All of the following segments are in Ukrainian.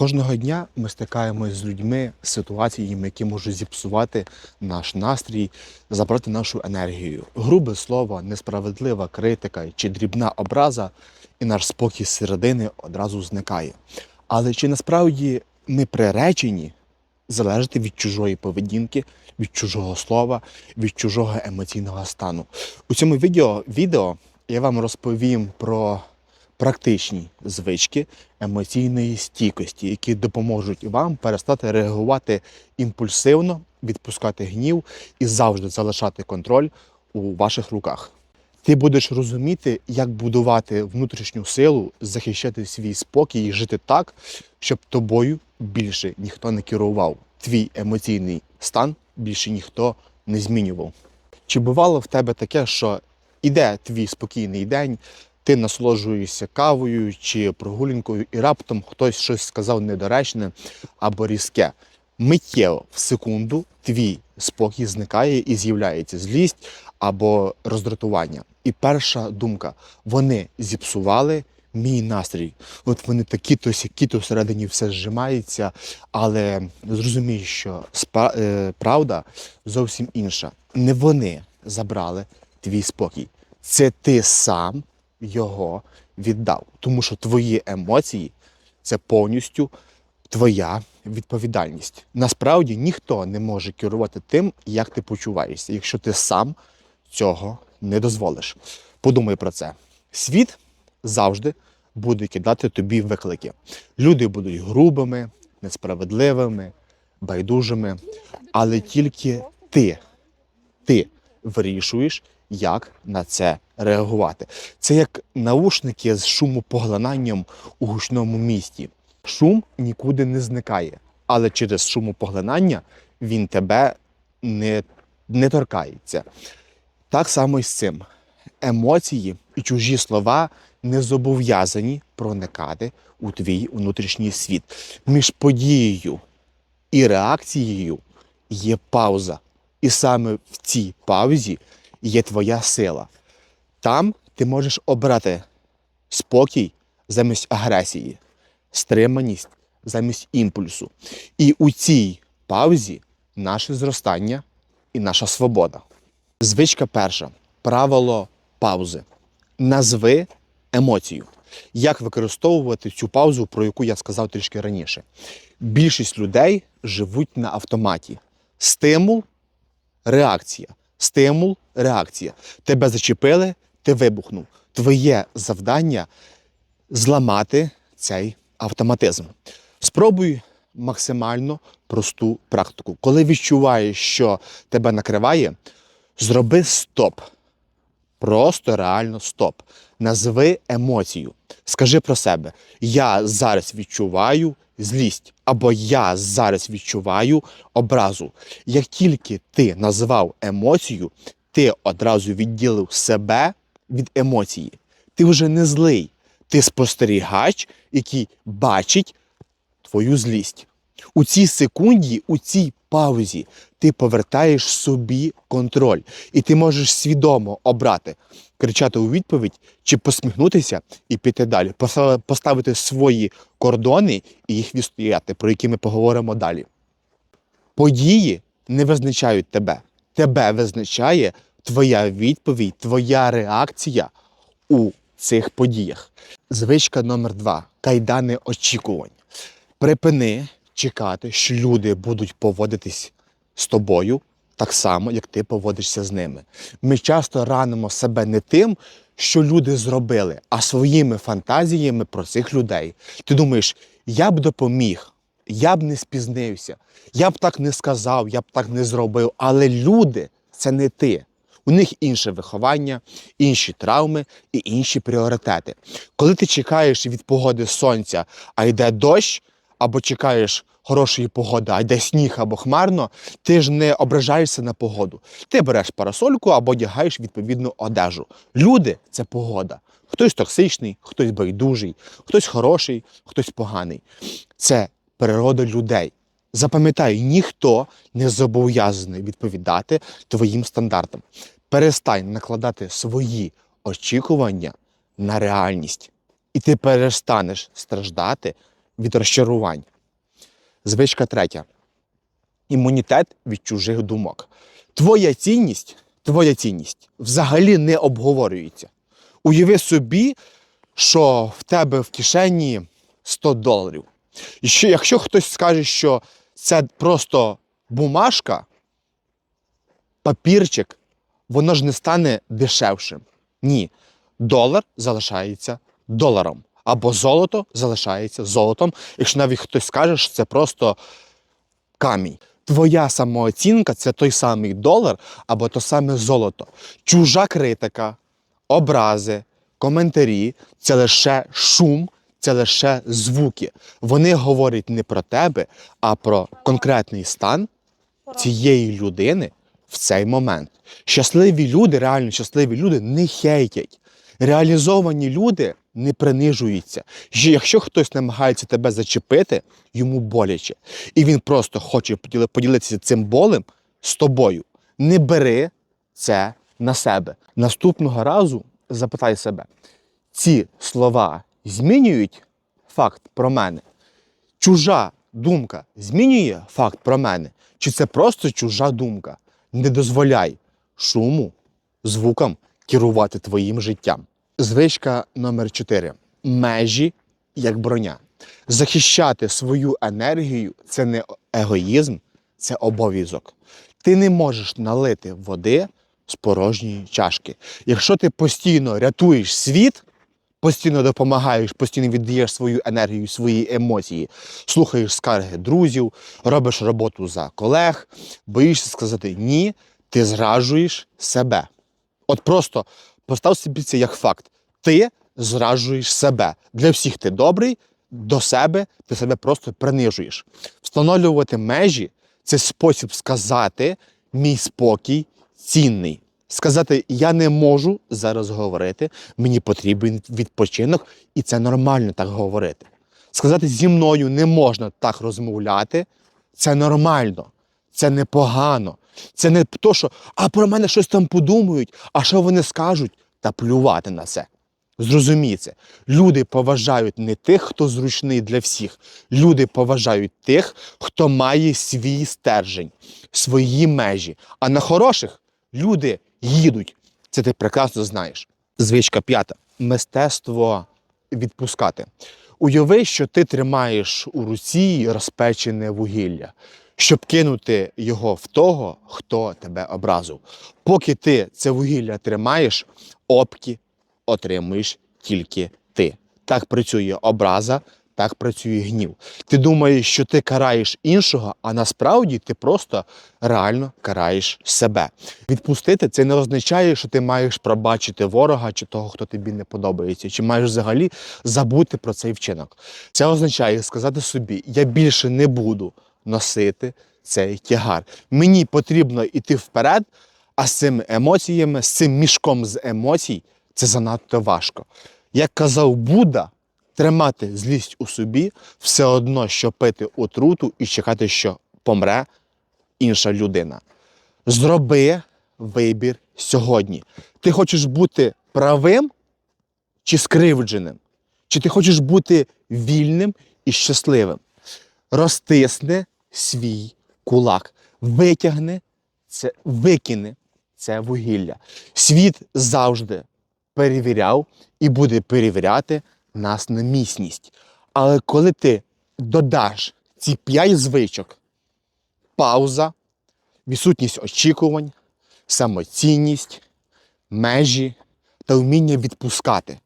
Кожного дня ми стикаємось з людьми, з ситуаціями, які можуть зіпсувати наш настрій, забрати нашу енергію. Грубе слово, несправедлива критика чи дрібна образа, і наш спокій середини одразу зникає. Але чи насправді ми приречені залежати від чужої поведінки, від чужого слова, від чужого емоційного стану? У цьому відео, відео я вам розповім про практичні звички емоційної стійкості, які допоможуть вам перестати реагувати імпульсивно, відпускати гнів і завжди залишати контроль у ваших руках. Ти будеш розуміти, як будувати внутрішню силу, захищати свій спокій і жити так, щоб тобою більше ніхто не керував. Твій емоційний стан більше ніхто не змінював. Чи бувало в тебе таке, що іде твій спокійний день, ти насолоджуєшся кавою чи прогулянкою, і раптом хтось щось сказав недоречне або різке. Миттєво в секунду твій спокій зникає і з'являється злість або роздратування. І перша думка: вони зіпсували мій настрій. От вони такі-то сякі-то всередині все зжимається, але зрозумій, що спа- е, правда зовсім інша. Не вони забрали твій спокій. Це ти сам його віддав. Тому що твої емоції це повністю твоя відповідальність. Насправді ніхто не може керувати тим, як ти почуваєшся, якщо ти сам цього не дозволиш. Подумай про це. Світ завжди буде кидати тобі виклики. Люди будуть грубими, несправедливими, байдужими, але тільки ти, ти вирішуєш, як на це реагувати. Це як наушники з шумопоглинанням у гучному місті. Шум нікуди не зникає, але через шумопоглинання він тебе не, не торкається. Так само і з цим. Емоції і чужі слова не зобов'язані проникати у твій внутрішній світ. Між подією і реакцією є пауза. І саме в цій паузі є твоя сила. Там ти можеш обрати спокій замість агресії, стриманість замість імпульсу. І у цій паузі наше зростання і наша свобода. Звичка перша. Правило паузи. Назви емоцію. Як використовувати цю паузу, про яку я сказав трішки раніше? Більшість людей живуть на автоматі. Стимул, реакція. Стимул, реакція. Тебе зачепили, ти вибухнув. Твоє завдання зламати цей автоматизм. Спробуй максимально просту практику. Коли відчуваєш, що тебе накриває, зроби стоп. Просто реально стоп. Назви емоцію. Скажи про себе: я зараз відчуваю злість, або я зараз відчуваю образу. Як тільки ти назвав емоцію, ти одразу відділив себе від емоції. Ти вже не злий, ти спостерігач, який бачить твою злість. У цій секунді, у цій паузі ти повертаєш собі контроль, і ти можеш свідомо обрати, кричати у відповідь чи посміхнутися і піти далі, поставити свої кордони і їх відстояти, про які ми поговоримо далі. Події не визначають тебе. Тебе визначає твоя відповідь, твоя реакція у цих подіях. Звичка номер два кайдани очікувань. Припини чекати, що люди будуть поводитись з тобою так само, як ти поводишся з ними. Ми часто ранимо себе не тим, що люди зробили, а своїми фантазіями про цих людей. Ти думаєш, я б допоміг, я б не спізнився, я б так не сказав, я б так не зробив. Але люди це не ти. У них інше виховання, інші травми і інші пріоритети. Коли ти чекаєш від погоди сонця, а йде дощ, або чекаєш хорошої погоди, а йде сніг або хмарно, ти ж не ображаєшся на погоду. Ти береш парасольку або одягаєш відповідну одежу. Люди це погода. Хтось токсичний, хтось байдужий, хтось хороший, хтось поганий. Це природа людей. Запам'ятай, ніхто не зобов'язаний відповідати твоїм стандартам. Перестань накладати свої очікування на реальність, і ти перестанеш страждати від розчарувань. Звичка третя. Імунітет від чужих думок. Твоя цінність, твоя цінність взагалі не обговорюється. Уяви собі, що в тебе в кишені 100 доларів. І що, якщо хтось скаже, що це просто бумажка, папірчик, воно ж не стане дешевшим. Ні. Долар залишається доларом. Або золото залишається золотом, якщо навіть хтось скаже, що це просто камінь. Твоя самооцінка це той самий долар або то саме золото. Чужа критика, образи, коментарі це лише шум, це лише звуки. Вони говорять не про тебе, а про конкретний стан цієї людини в цей момент. Щасливі люди, реально щасливі люди не хейтять. Реалізовані люди не принижуються. Що Якщо хтось намагається тебе зачепити, йому боляче. І він просто хоче поділитися цим болем з тобою. Не бери це на себе. Наступного разу запитай себе, ці слова змінюють факт про мене? чужа думка змінює факт про мене, чи це просто чужа думка? Не дозволяй шуму, звукам керувати твоїм життям. Звичка номер 4. Межі як броня. Захищати свою енергію це не егоїзм, це обов'язок. Ти не можеш налити води з порожньої чашки. Якщо ти постійно рятуєш світ, постійно допомагаєш, постійно віддаєш свою енергію, свої емоції, слухаєш скарги друзів, робиш роботу за колег, боїшся сказати ні, ти зраджуєш себе. От просто постав собі це як факт. Ти зраджуєш себе. Для всіх ти добрий, до себе ти себе просто принижуєш. Встановлювати межі це спосіб сказати, мій спокій цінний. Сказати, я не можу зараз говорити, мені потрібен відпочинок, і це нормально так говорити. Сказати, зі мною не можна так розмовляти, це нормально, це непогано. Це не то, що а про мене щось там подумають, а що вони скажуть, та плювати на це. Зрозумій це. Люди поважають не тих, хто зручний для всіх. Люди поважають тих, хто має свій стержень, свої межі. А на хороших люди їдуть. Це ти прекрасно знаєш. Звичка п'ята. Мистецтво відпускати. Уяви, що ти тримаєш у руці розпечене вугілля, щоб кинути його в того, хто тебе образив. Поки ти це вугілля тримаєш, опки отримуєш тільки ти. Так працює образа, так працює гнів. Ти думаєш, що ти караєш іншого, а насправді ти просто реально караєш себе. Відпустити це не означає, що ти маєш пробачити ворога чи того, хто тобі не подобається, чи маєш взагалі забути про цей вчинок. Це означає сказати собі: я більше не буду носити цей тягар. Мені потрібно йти вперед, а з цими емоціями, з цим мішком з емоцій, це занадто важко. Як казав Будда, тримати злість у собі все одно, що пити отруту і чекати, що помре інша людина. Зроби вибір сьогодні. Ти хочеш бути правим чи скривдженим? Чи ти хочеш бути вільним і щасливим? Розтисни свій кулак, витягни це, викини це вугілля. Світ завжди перевіряв і буде перевіряти нас на міцність. Але коли ти додаш ці п'ять звичок, пауза, відсутність очікувань, самоцінність, межі та вміння відпускати,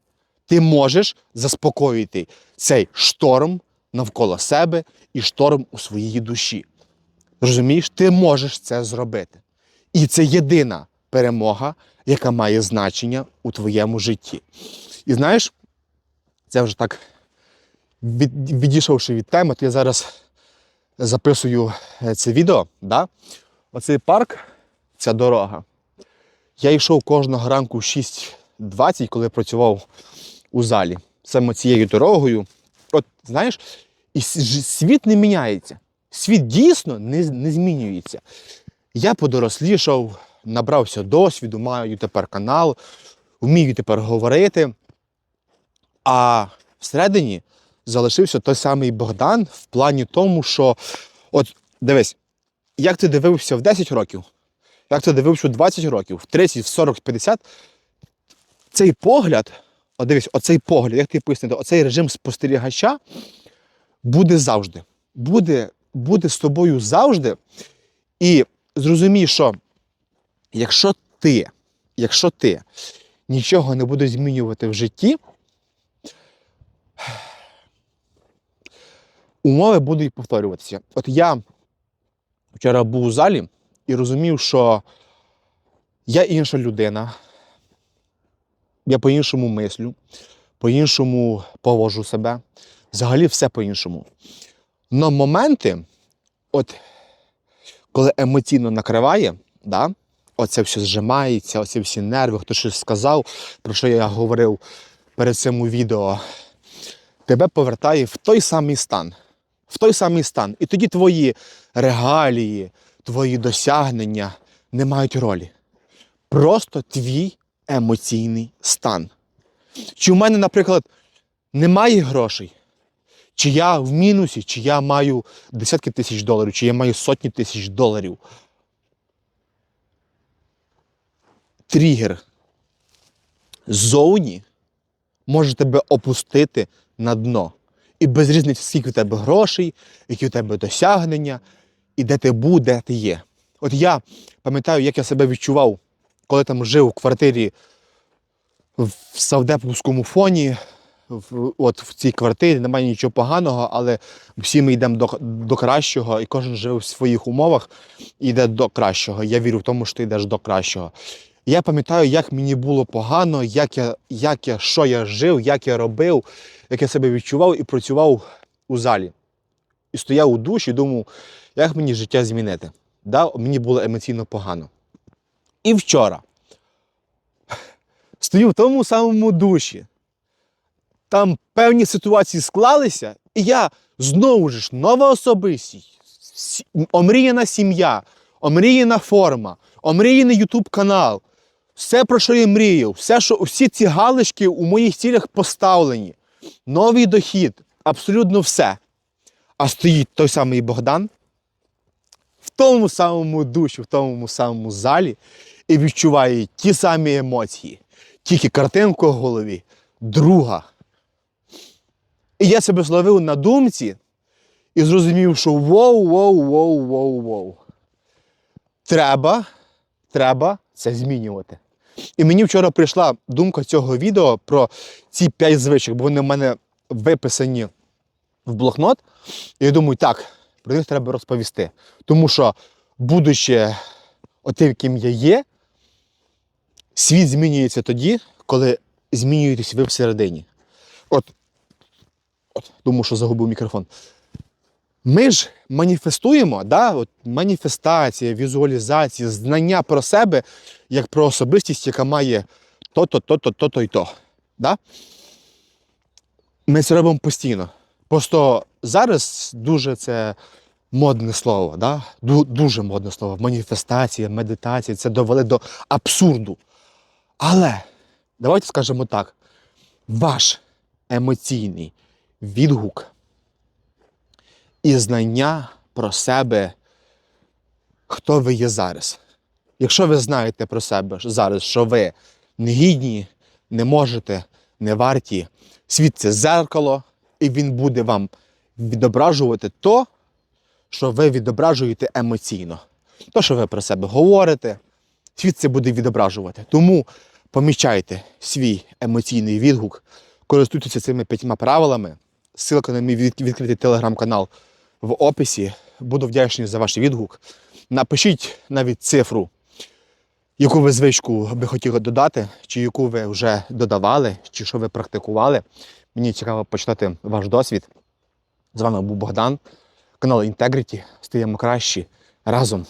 ти можеш заспокоїти цей шторм навколо себе і шторм у своїй душі. Розумієш, ти можеш це зробити. І це єдина перемога, яка має значення у твоєму житті. І знаєш, це вже так від, відійшовши від теми, то я зараз записую е, це відео. Да? Оцей парк, ця дорога. Я йшов кожного ранку в 6.20, коли працював у залі. Саме цією дорогою. От знаєш, і світ не міняється. Світ дійсно не, не змінюється. Я подорослішав, набрався досвіду, маю тепер канал, вмію тепер говорити. А всередині залишився той самий Богдан в плані тому, що от дивись, як ти дивився в 10 років, як ти дивився в 20 років, в 30, в 40, в 50, цей погляд, от дивись, оцей погляд, як ти пояснити, оцей режим спостерігача буде завжди. Буде, буде з тобою завжди. І зрозумій, що якщо ти, якщо ти нічого не будеш змінювати в житті, умови будуть повторюватися. От я вчора був у залі і розумів, що я інша людина, я по-іншому мислю, по-іншому поводжу себе. Взагалі все по-іншому. Но моменти, от коли емоційно накриває, да, оце все зжимається, оці всі нерви, хто щось сказав, про що я говорив перед цим відео, тебе повертає в той самий стан. В той самий стан. І тоді твої регалії, твої досягнення не мають ролі. Просто твій емоційний стан. Чи в мене, наприклад, немає грошей? Чи я в мінусі, чи я маю десятки тисяч доларів, чи я маю сотні тисяч доларів. Тригер ззовні може тебе опустити на дно. І без різниці, скільки в тебе грошей, які в тебе досягнення, і де ти був, де ти є. От я пам'ятаю, як я себе відчував, коли там жив у квартирі в Савдеповському фоні, от в цій квартирі немає нічого поганого, але всі ми йдемо до, до кращого, і кожен живе в своїх умовах і йде до кращого. Я вірю в тому, що ти йдеш до кращого. Я пам'ятаю, як мені було погано, як я, як я, що я жив, як я робив, як я себе відчував і працював у залі. І стояв у душі і думав, як мені життя змінити. Да? Мені було емоційно погано. І вчора стою в тому самому душі. Там певні ситуації склалися, і я знову ж нова особистість, омріяна сім'я, омріяна форма, омріяний Ютуб канал. Все, про що я мріяв, все, що, всі ці галочки у моїх цілях поставлені. Новий дохід, абсолютно все. А стоїть той самий Богдан в тому самому душі, в тому самому залі і відчуває ті самі емоції, тільки картинка в голові, друга. І я себе зловив на думці і зрозумів, що воу, воу, воу, воу, воу. Треба, треба це змінювати. І мені вчора прийшла думка цього відео про ці п'ять звичок, бо вони в мене виписані в блокнот. І я думаю, так, про них треба розповісти. Тому що, будучи отим, ким я є, світ змінюється тоді, коли змінюєтесь ви всередині. От, тому що загубив мікрофон. Ми ж маніфестуємо, да? От маніфестація, візуалізація, знання про себе як про особистість, яка має то-то, то-то, то-то і то. Да? Ми це робимо постійно. Просто зараз дуже це модне слово, да? Дуже модне слово. Маніфестація, медитація це довели до абсурду. Але давайте скажемо так: ваш емоційний відгук і знання про себе, хто ви є зараз. Якщо ви знаєте про себе зараз, що ви не гідні, не можете, не варті, світ це зеркало, і він буде вам відображувати то, що ви відображуєте емоційно. То, що ви про себе говорите, світ це буде відображувати. Тому помічайте свій емоційний відгук, користуйтеся цими п'ятьма правилами. Ссылка на мій відкритий телеграм-канал в описі. Буду вдячний за ваш відгук. Напишіть навіть цифру, яку ви звичку би хотіли додати, чи яку ви вже додавали, чи що ви практикували. Мені цікаво почитати ваш досвід. З вами був Богдан, канал Integrity. Стаємо кращі разом.